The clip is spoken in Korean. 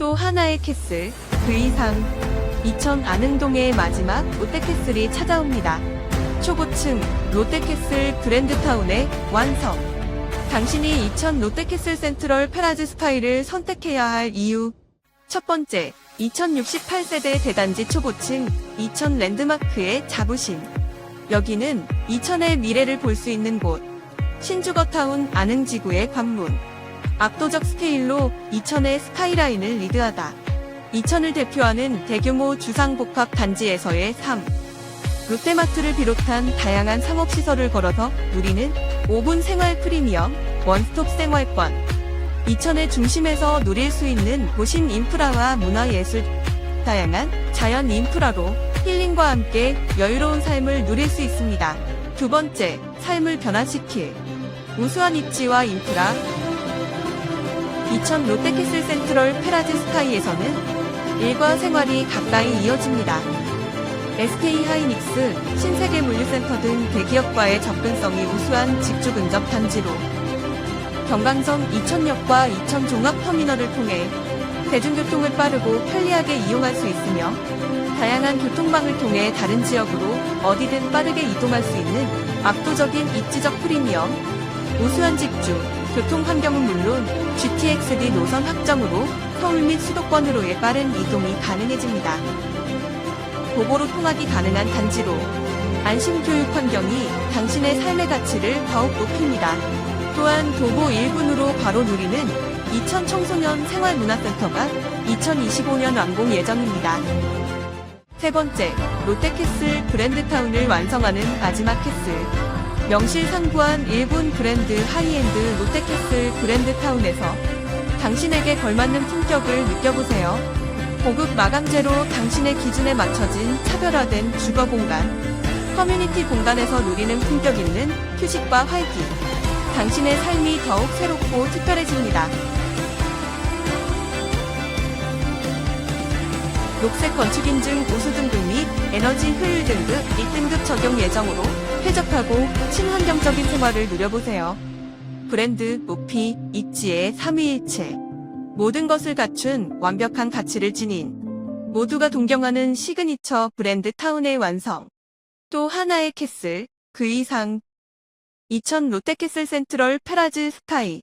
또 하나의 캐슬, 그 이상. 이천 안흥동의 마지막 롯데캐슬이 찾아옵니다. 초고층 롯데캐슬 그랜드타운의 완성. 당신이 이천 롯데캐슬 센트럴 페라즈 스카이를 선택해야 할 이유. 첫 번째, 2068세대 대단지 초고층 이천 랜드마크의 자부심. 여기는 이천의 미래를 볼 수 있는 곳. 신주거타운 안흥지구의 관문. 압도적 스케일로 이천의 스카이라인을 리드하다. 이천을 대표하는 대규모 주상복합 단지에서의 삶. 롯데마트를 비롯한 다양한 상업시설을 걸어서 누리는 5분 생활 프리미엄 원스톱 생활권. 이천의 중심에서 누릴 수 있는 도심 인프라와 문화예술, 다양한 자연 인프라로 힐링과 함께 여유로운 삶을 누릴 수 있습니다. 두 번째, 삶을 변화시킬 우수한 입지와 인프라. 이천 롯데캐슬 센트럴 페라즈 스카이에서는 일과 생활이 가까이 이어집니다. SK 하이닉스, 신세계 물류센터 등 대기업과의 접근성이 우수한 직주 근접 단지로 경강선 이천역과 이천 종합터미널을 통해 대중교통을 빠르고 편리하게 이용할 수 있으며 다양한 교통망을 통해 다른 지역으로 어디든 빠르게 이동할 수 있는 압도적인 입지적 프리미엄, 우수한 직주, 교통 환경은 물론 GTX-D 노선 확정으로 서울 및 수도권으로의 빠른 이동이 가능해집니다. 도보로 통학이 가능한 단지로 안심 교육 환경이 당신의 삶의 가치를 더욱 높입니다. 또한 도보 1분으로 바로 누리는 이천 청소년 생활문화센터가 2025년 완공 예정입니다. 세 번째, 롯데캐슬 브랜드타운을 완성하는 마지막 캐슬. 명실상부한 일본 브랜드 하이엔드 롯데캐슬 브랜드타운에서 당신에게 걸맞는 품격을 느껴보세요. 고급 마감재로 당신의 기준에 맞춰진 차별화된 주거 공간, 커뮤니티 공간에서 누리는 품격 있는 휴식과 활기. 당신의 삶이 더욱 새롭고 특별해집니다. 녹색 건축 인증 우수 등급 및 에너지 효율 등급 1등급 적용 예정으로 쾌적하고 친환경적인 생활을 누려보세요. 브랜드, 무피, 입지의 삼위일체. 모든 것을 갖춘 완벽한 가치를 지닌 모두가 동경하는 시그니처 브랜드 타운의 완성. 또 하나의 캐슬, 그 이상. 2000 롯데캐슬 센트럴 페라즈 스카이.